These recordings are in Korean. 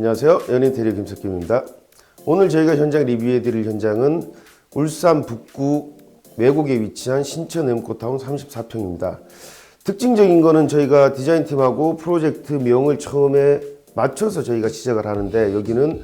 안녕하세요. 연인테리어 김석김입니다. 오늘 저희가 현장 리뷰해 드릴 현장은 울산 북구 외곡에 위치한 신천 엠코타운 34평입니다. 특징적인 거는 저희가 디자인팀하고 프로젝트 명을 처음에 맞춰서 저희가 시작을 하는데 여기는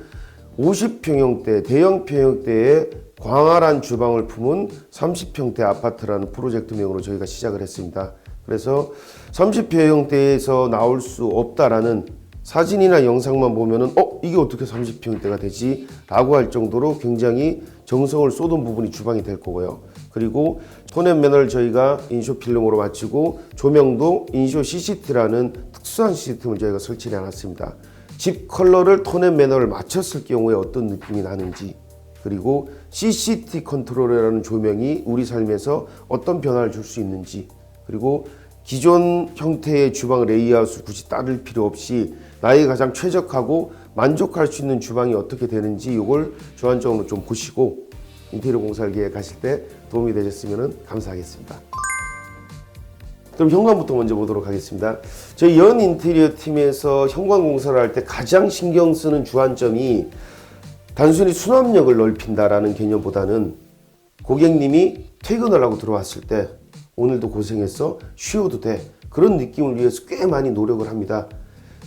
50평형대, 대형 평형대에 광활한 주방을 품은 30평대 아파트라는 프로젝트명으로 저희가 시작을 했습니다. 그래서 30평형대에서 나올 수 없다라는 사진이나 영상만 보면은 어 이게 어떻게 30평대가 되지? 라고 할 정도로 굉장히 정성을 쏟은 부분이 주방이 될 거고요. 그리고 톤앤 매너를 저희가 인쇼 필름으로 마치고 조명도 인쇼 CCT라는 특수한 시스템을 저희가 설치해 놨습니다. 집 컬러를 톤앤 매너를 맞췄을 경우에 어떤 느낌이 나는지 그리고 CCT 컨트롤이라는 조명이 우리 삶에서 어떤 변화를 줄 수 있는지 그리고 기존 형태의 주방 레이아웃을 굳이 따를 필요 없이 나에게 가장 최적하고 만족할 수 있는 주방이 어떻게 되는지 이걸 주안적으로 좀 보시고 인테리어 공사를 계획하실 때 도움이 되셨으면 감사하겠습니다. 그럼 현관부터 먼저 보도록 하겠습니다. 저희 연 인테리어 팀에서 현관 공사를 할 때 가장 신경 쓰는 주안점이 단순히 수납력을 넓힌다라는 개념보다는 고객님이 퇴근을 하고 들어왔을 때 오늘도 고생했어 쉬어도 돼 그런 느낌을 위해서 꽤 많이 노력을 합니다.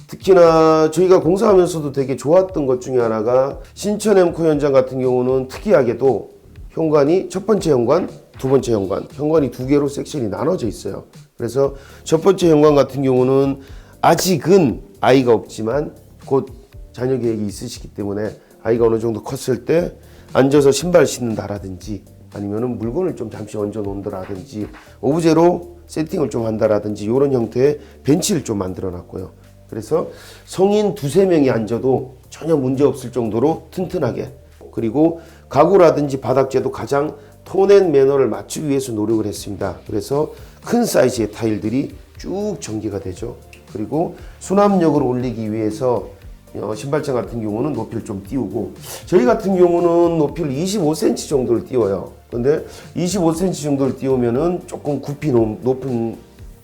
특히나 저희가 공사하면서도 되게 좋았던 것 중에 하나가 신천 엠코 현장 같은 경우는 특이하게도 현관이 첫 번째 현관, 두 번째 현관, 현관이 두 개로 섹션이 나눠져 있어요. 그래서 첫 번째 현관 같은 경우는 아직은 아이가 없지만 곧 자녀 계획이 있으시기 때문에 아이가 어느 정도 컸을 때 앉아서 신발 신는다라든지 아니면은 물건을 좀 잠시 얹어 놓는다라든지 오브제로 세팅을 좀 한다라든지 이런 형태의 벤치를 좀 만들어 놨고요. 그래서 성인 두세 명이 앉아도 전혀 문제 없을 정도로 튼튼하게 그리고 가구라든지 바닥재도 가장 톤앤 매너를 맞추기 위해서 노력을 했습니다. 그래서 큰 사이즈의 타일들이 쭉 전개가 되죠. 그리고 수납력을 올리기 위해서 어, 신발장 같은 경우는 높이를 좀 띄우고 저희 같은 경우는 높이를 25cm 정도를 띄워요. 근데 25cm 정도를 띄우면은 조금 굽이 높- 높은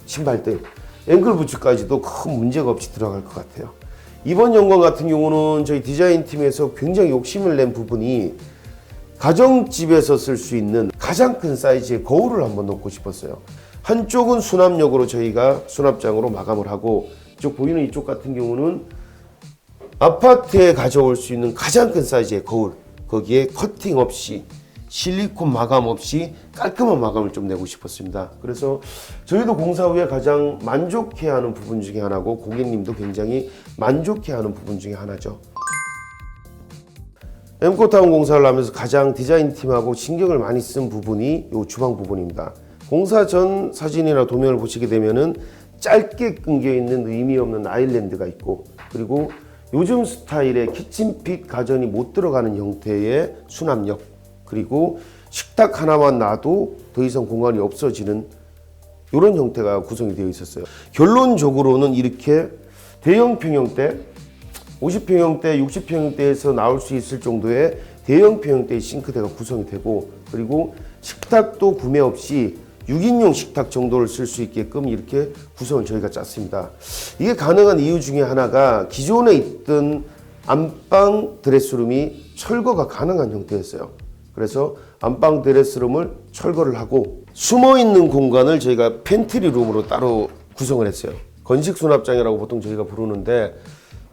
신발들 앵클 부츠까지도 큰 문제가 없이 들어갈 것 같아요. 이번 연관 같은 경우는 저희 디자인 팀에서 굉장히 욕심을 낸 부분이 가정집에서 쓸 수 있는 가장 큰 사이즈의 거울을 한번 놓고 싶었어요. 한쪽은 수납력으로 저희가 수납장으로 마감을 하고 이쪽 보이는 이쪽 같은 경우는 아파트에 가져올 수 있는 가장 큰 사이즈의 거울 거기에 커팅 없이 실리콘 마감 없이 깔끔한 마감을 좀 내고 싶었습니다. 그래서 저희도 공사 후에 가장 만족해하는 부분 중에 하나고 고객님도 굉장히 만족해하는 부분 중에 하나죠. 엠코타운 공사를 하면서 가장 디자인 팀하고 신경을 많이 쓴 부분이 이 주방 부분입니다. 공사 전 사진이나 도면을 보시게 되면은 짧게 끊겨 있는 의미 없는 아일랜드가 있고 그리고 요즘 스타일의 키친핏 가전이 못 들어가는 형태의 수납력 그리고 식탁 하나만 놔도 더 이상 공간이 없어지는 이런 형태가 구성이 되어 있었어요. 결론적으로는 이렇게 대형 평형대 50평형대, 60평형대에서 나올 수 있을 정도의 대형 평형대의 싱크대가 구성이 되고 그리고 식탁도 구매 없이 6인용 식탁 정도를 쓸 수 있게끔 이렇게 구성을 저희가 짰습니다. 이게 가능한 이유 중에 하나가 기존에 있던 안방 드레스룸이 철거가 가능한 형태였어요. 그래서 안방 드레스룸을 철거를 하고 숨어 있는 공간을 저희가 팬트리 룸으로 따로 구성을 했어요. 건식 수납장이라고 보통 저희가 부르는데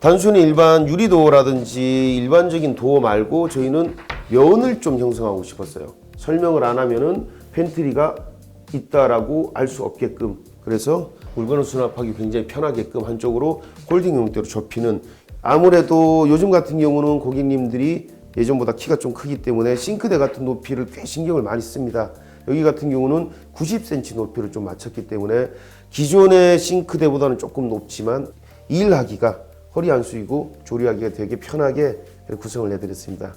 단순히 일반 유리도어라든지 일반적인 도어 말고 저희는 면을 좀 형성하고 싶었어요. 설명을 안 하면은 팬트리가 있다라고 알 수 없게끔 그래서 물건을 수납하기 굉장히 편하게끔 한쪽으로 홀딩 형태로 접히는 아무래도 요즘 같은 경우는 고객님들이 예전보다 키가 좀 크기 때문에 싱크대 같은 높이를 꽤 신경을 많이 씁니다. 여기 같은 경우는 90cm 높이를 좀 맞췄기 때문에 기존의 싱크대보다는 조금 높지만 일하기가 허리 안 숙이고 조리하기가 되게 편하게 구성을 해드렸습니다.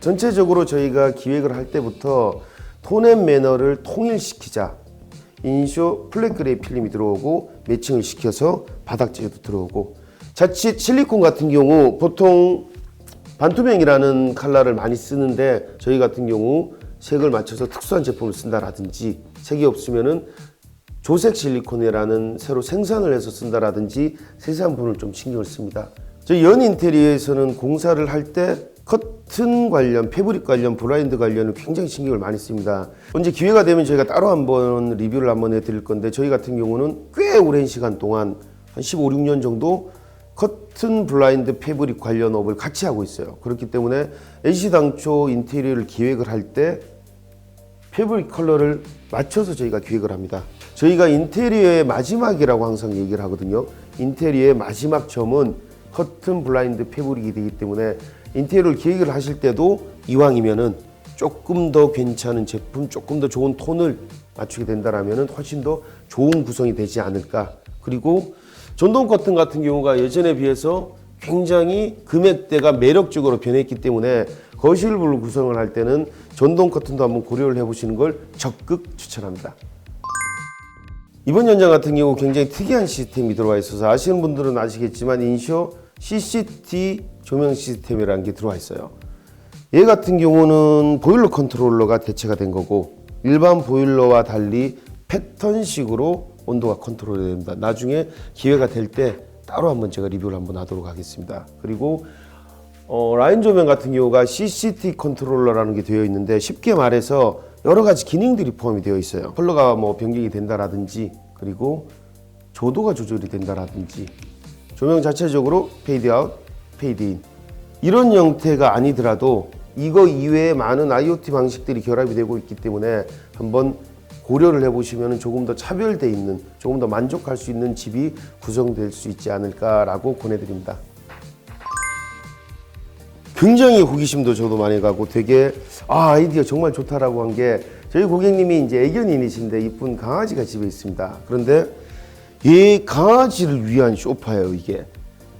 전체적으로 저희가 기획을 할 때부터 톤앤 매너를 통일시키자. 인쇼 플랫 그레이 필름이 들어오고 매칭을 시켜서 바닥재도 들어오고 자칫 실리콘 같은 경우 보통 반투명이라는 컬러를 많이 쓰는데 저희 같은 경우 색을 맞춰서 특수한 제품을 쓴다라든지 색이 없으면은 조색 실리콘이라는 새로 생산을 해서 쓴다라든지 세세한 부분을 좀 신경을 씁니다. 저희 연 인테리어에서는 공사를 할 때 커튼 관련, 패브릭 관련, 블라인드 관련을 굉장히 신경을 많이 씁니다. 언제 기회가 되면 저희가 따로 한번 리뷰를 한번 해드릴 건데 저희 같은 경우는 꽤 오랜 시간 동안 한 15, 16년 정도 커튼 블라인드 패브릭 관련 업을 같이 하고 있어요. 그렇기 때문에 NC 당초 인테리어를 기획을 할 때 패브릭 컬러를 맞춰서 저희가 기획을 합니다. 저희가 인테리어의 마지막이라고 항상 얘기를 하거든요. 인테리어의 마지막 점은 커튼 블라인드 패브릭이 되기 때문에 인테리어를 기획을 하실 때도 이왕이면은 조금 더 괜찮은 제품, 조금 더 좋은 톤을 맞추게 된다라면은 훨씬 더 좋은 구성이 되지 않을까. 그리고 전동 커튼 같은 경우가 예전에 비해서 굉장히 금액대가 매력적으로 변했기 때문에 거실을 구성을 할 때는 전동 커튼도 한번 고려를 해보시는 걸 적극 추천합니다. 이번 현장 같은 경우 굉장히 특이한 시스템이 들어와 있어서 아시는 분들은 아시겠지만 인쇼 CCT 조명 시스템이라는 게 들어와 있어요. 얘 같은 경우는 보일러 컨트롤러가 대체가 된 거고 일반 보일러와 달리 패턴식으로 온도가 컨트롤이 됩니다. 나중에 기회가 될 때 따로 한번 제가 리뷰를 한번 하도록 하겠습니다. 그리고 어, 라인 조명 같은 경우가 CCT 컨트롤러라는 게 되어 있는데 쉽게 말해서 여러 가지 기능들이 포함이 되어 있어요. 컬러가 뭐 변경이 된다라든지 그리고 조도가 조절이 된다라든지 조명 자체적으로 페이드 아웃, 페이드 인 이런 형태가 아니더라도 이거 이외에 많은 IoT 방식들이 결합이 되고 있기 때문에 한번 고려를 해보시면 조금 더 차별돼 있는 조금 더 만족할 수 있는 집이 구성될 수 있지 않을까라고 권해드립니다. 굉장히 호기심도 저도 많이 가고 되게 아 아이디어 정말 좋다라고 한 게 저희 고객님이 이제 애견인이신데 이쁜 강아지가 집에 있습니다. 그런데 이 강아지를 위한 소파예요 이게.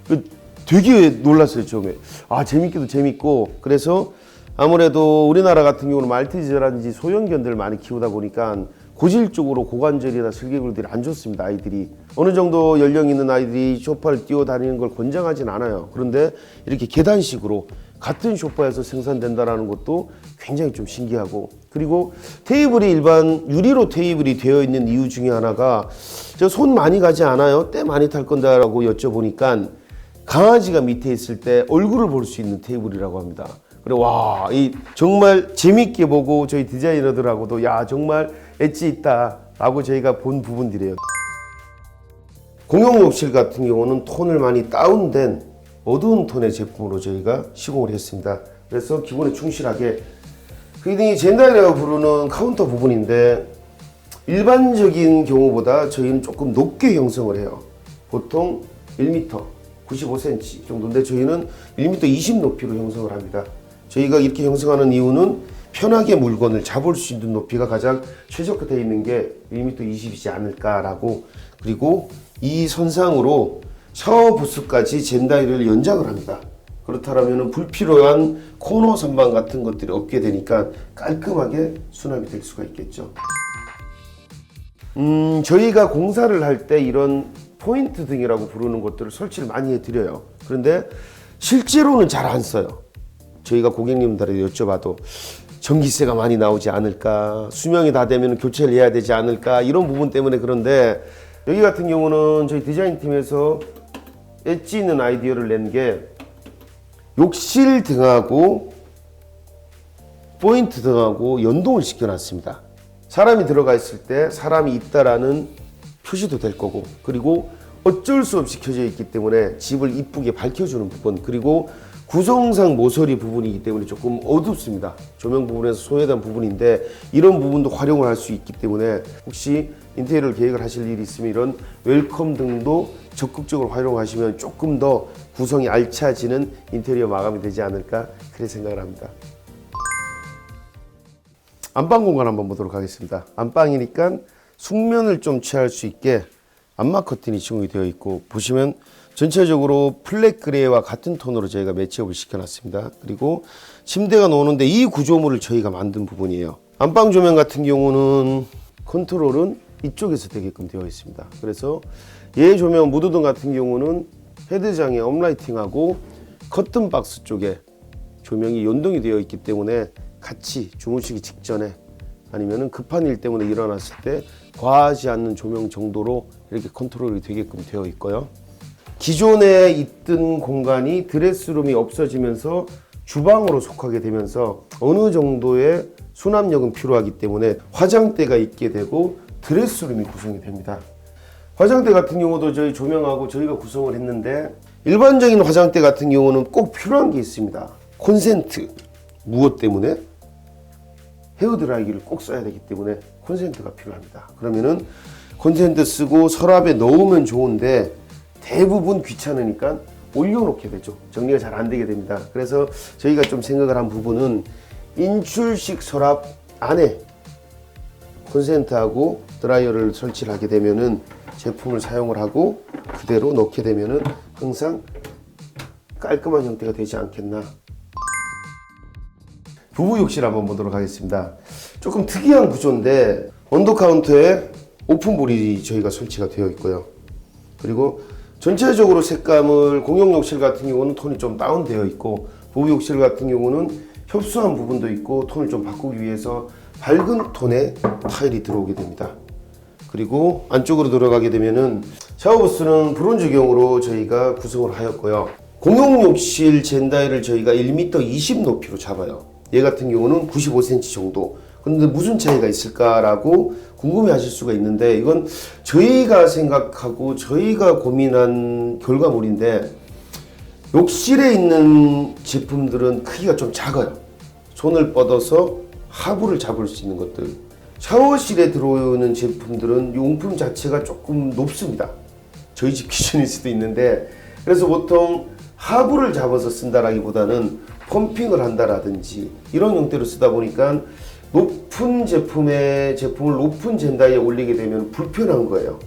그 되게 놀랐어요 처음에. 아 재밌기도 재밌고 그래서 아무래도 우리나라 같은 경우는 말티즈라든지 소형견들 많이 키우다 보니까 고질적으로 고관절이나 슬개골들이 안 좋습니다 아이들이. 어느 정도 연령 있는 아이들이 소파를 뛰어다니는 걸 권장하진 않아요. 그런데 이렇게 계단식으로 같은 소파에서 생산된다라는 것도 굉장히 좀 신기하고. 그리고 테이블이 일반 유리로 테이블이 되어 있는 이유 중에 하나가 저 손 많이 가지 않아요. 때 많이 탈 건데라고 여쭤보니까 강아지가 밑에 있을 때 얼굴을 볼 수 있는 테이블이라고 합니다. 그래 와, 이 정말 재밌게 보고 저희 디자이너들하고도 야 정말 엣지 있다라고 저희가 본 부분들이에요. 공용 욕실 같은 경우는 톤을 많이 다운된 어두운 톤의 제품으로 저희가 시공을 했습니다. 그래서 기본에 충실하게 흔히 젠다이라고 부르는 카운터 부분인데 일반적인 경우보다 저희는 조금 높게 형성을 해요. 보통 1m 95cm 정도인데 저희는 1m 20 높이로 형성을 합니다. 저희가 이렇게 형성하는 이유는 편하게 물건을 잡을 수 있는 높이가 가장 최적화되어 있는 게 1m 20이지 않을까라고 그리고 이 선상으로 샤워 부스까지 젠다이를 연장을 합니다. 그렇다면 불필요한 코너 선반 같은 것들이 없게 되니까 깔끔하게 수납이 될 수가 있겠죠. 음, 저희가 공사를 할 때 이런 포인트 등이라고 부르는 것들을 설치를 많이 해드려요. 그런데 실제로는 잘 안 써요. 저희가 고객님들한테 여쭤봐도 전기세가 많이 나오지 않을까, 수명이 다 되면 교체를 해야 되지 않을까, 이런 부분 때문에 그런데 여기 같은 경우는 저희 디자인팀에서 엣지 있는 아이디어를 낸 게 욕실 등하고 포인트 등하고 연동을 시켜놨습니다. 사람이 들어가 있을 때 사람이 있다라는 표시도 될 거고 그리고 어쩔 수 없이 켜져 있기 때문에 집을 이쁘게 밝혀주는 부분 그리고 구성상 모서리 부분이기 때문에 조금 어둡습니다. 조명 부분에서 소외된 부분인데 이런 부분도 활용을 할 수 있기 때문에 혹시 인테리어를 계획을 하실 일이 있으면 이런 웰컴 등도 적극적으로 활용하시면 조금 더 구성이 알차지는 인테리어 마감이 되지 않을까 그렇게 생각을 합니다. 안방 공간 한번 보도록 하겠습니다. 안방이니까 숙면을 좀 취할 수 있게 안마 커튼이 시공이 되어 있고 보시면 전체적으로 플랫 그레이와 같은 톤으로 저희가 매치업을 시켜놨습니다. 그리고 침대가 나오는데 이 구조물을 저희가 만든 부분이에요. 안방 조명 같은 경우는 컨트롤은 이쪽에서 되게끔 되어 있습니다. 그래서 얘 조명 무드등 같은 경우는 헤드장에 업라이팅하고 커튼 박스 쪽에 조명이 연동이 되어 있기 때문에 같이 주무시기 직전에 아니면 급한 일 때문에 일어났을 때 과하지 않는 조명 정도로 이렇게 컨트롤이 되게끔 되어 있고요. 기존에 있던 공간이 드레스룸이 없어지면서 주방으로 속하게 되면서 어느 정도의 수납력은 필요하기 때문에 화장대가 있게 되고 드레스룸이 구성이 됩니다. 화장대 같은 경우도 저희 조명하고 저희가 구성을 했는데 일반적인 화장대 같은 경우는 꼭 필요한 게 있습니다. 콘센트. 무엇 때문에? 헤어드라이기를 꼭 써야 되기 때문에 콘센트가 필요합니다. 그러면은 콘센트 쓰고 서랍에 넣으면 좋은데 대부분 귀찮으니까 올려놓게 되죠. 정리가 잘 안 되게 됩니다. 그래서 저희가 좀 생각을 한 부분은 인출식 서랍 안에 콘센트하고 드라이어를 설치를 하게 되면은 제품을 사용을 하고 그대로 넣게 되면은 항상 깔끔한 형태가 되지 않겠나. 부부 욕실 한번 보도록 하겠습니다. 조금 특이한 구조인데 언더 카운터에 오픈볼이 저희가 설치가 되어 있고요. 그리고 전체적으로 색감을 공용 욕실 같은 경우는 톤이 좀 다운되어 있고 부부 욕실 같은 경우는 협소한 부분도 있고 톤을 좀 바꾸기 위해서 밝은 톤의 타일이 들어오게 됩니다. 그리고 안쪽으로 들어가게 되면은 샤워부스는 브론즈경으로 저희가 구성을 하였고요. 공용 욕실 젠다이를 저희가 1m 20 높이로 잡아요. 얘 같은 경우는 95cm 정도. 그런데 무슨 차이가 있을까라고 궁금해 하실 수가 있는데 이건 저희가 생각하고 저희가 고민한 결과물인데 욕실에 있는 제품들은 크기가 좀 작아요. 손을 뻗어서 하부를 잡을 수 있는 것들. 샤워실에 들어오는 제품들은 용품 자체가 조금 높습니다. 저희 집 기준일 수도 있는데 그래서 보통 하부를 잡아서 쓴다라기보다는 펌핑을 한다라든지 이런 형태로 쓰다 보니까 높은 제품의 제품을 높은 젠다이에 올리게 되면 불편한 거예요.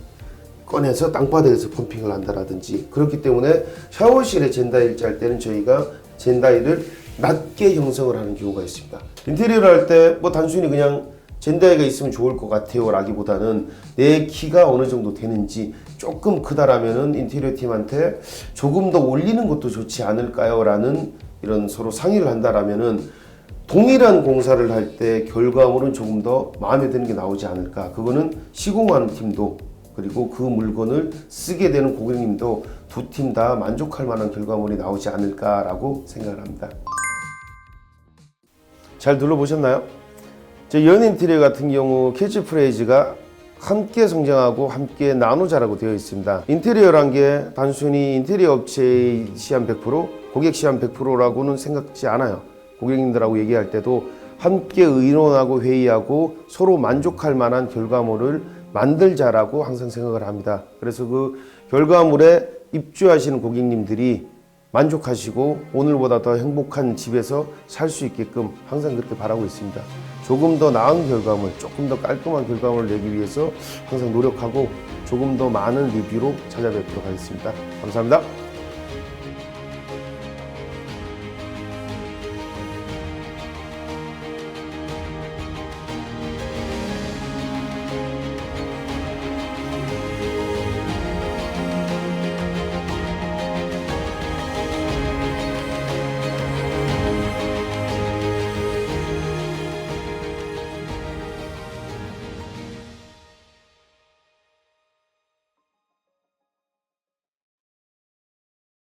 꺼내서 땅바닥에서 펌핑을 한다라든지 그렇기 때문에 샤워실에 젠다이를 짤 때는 저희가 젠다이를 낮게 형성을 하는 경우가 있습니다. 인테리어를 할 때 뭐 단순히 그냥 젠다이가 있으면 좋을 것 같아요 라기보다는 내 키가 어느 정도 되는지 조금 크다라면은 인테리어 팀한테 조금 더 올리는 것도 좋지 않을까요 라는 이런 서로 상의를 한다라면은 동일한 공사를 할 때 결과물은 조금 더 마음에 드는 게 나오지 않을까 그거는 시공하는 팀도 그리고 그 물건을 쓰게 되는 고객님도 두 팀 다 만족할 만한 결과물이 나오지 않을까라고 생각을 합니다. 잘 둘러보셨나요? 저 연인티리어 같은 경우 캐치프레이즈가 함께 성장하고 함께 나눠 자라고 되어 있습니다. 인테리어란 게 단순히 인테리어 업체의 시한 100%, 고객 시한 100%라고는 생각지 않아요. 고객님들하고 얘기할 때도 함께 의논하고 회의하고 서로 만족할 만한 결과물을 만들자라고 항상 생각을 합니다. 그래서 그 결과물에 입주하시는 고객님들이 만족하시고 오늘보다 더 행복한 집에서 살 수 있게끔 항상 그렇게 바라고 있습니다. 조금 더 나은 결과물, 조금 더 깔끔한 결과물을 내기 위해서 항상 노력하고 조금 더 많은 리뷰로 찾아뵙도록 하겠습니다. 감사합니다.